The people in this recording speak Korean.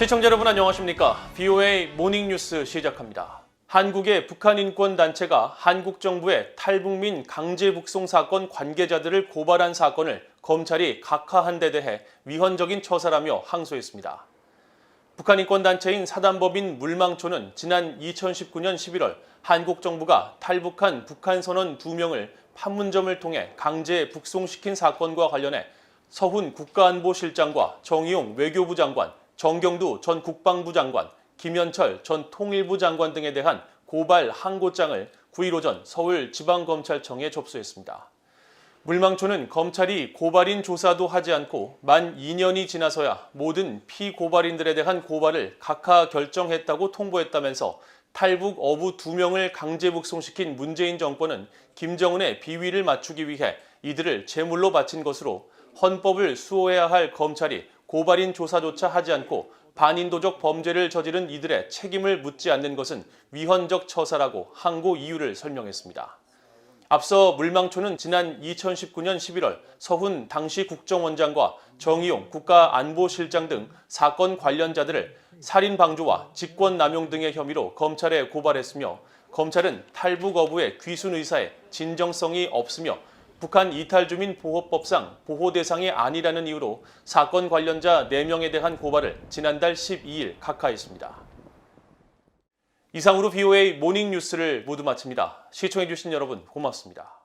시청자 여러분 안녕하십니까? BOA 모닝뉴스 시작합니다. 한국의 북한 인권 단체가 한국 정부의 탈북민 강제 북송 사건 관계자들을 고발한 사건을 검찰이 각하한 데 대해 위헌적인 처사라며 항소했습니다. 북한 인권 단체인 사단법인 물망초는 지난 2019년 11월 한국 정부가 탈북한 북한 선원 2명을 판문점을 통해 강제 북송시킨 사건과 관련해 서훈 국가안보실장과 정의용 외교부 장관, 정경두 전 국방부 장관, 김현철 전 통일부 장관 등에 대한 고발 항고장을 9일 오전 서울지방검찰청에 접수했습니다. 물망초는 검찰이 고발인 조사도 하지 않고 만 2년이 지나서야 모든 피고발인들에 대한 고발을 각하 결정했다고 통보했다면서 탈북 어부 2명을 강제 북송시킨 문재인 정권은 김정은의 비위를 맞추기 위해 이들을 제물로 바친 것으로 헌법을 수호해야 할 검찰이 고발인 조사조차 하지 않고 반인도적 범죄를 저지른 이들의 책임을 묻지 않는 것은 위헌적 처사라고 항고 이유를 설명했습니다. 앞서 물망초는 지난 2019년 11월 서훈 당시 국정원장과 정의용 국가안보실장 등 사건 관련자들을 살인 방조와 직권 남용 등의 혐의로 검찰에 고발했으며 검찰은 탈북 어부의 귀순 의사에 진정성이 없으며 북한 이탈 주민 보호법상 보호 대상이 아니라는 이유로 사건 관련자 4명에 대한 고발을 지난달 12일 각하했습니다. 이상으로 BOA 모닝 뉴스를 모두 마칩니다. 시청해주신 여러분 고맙습니다.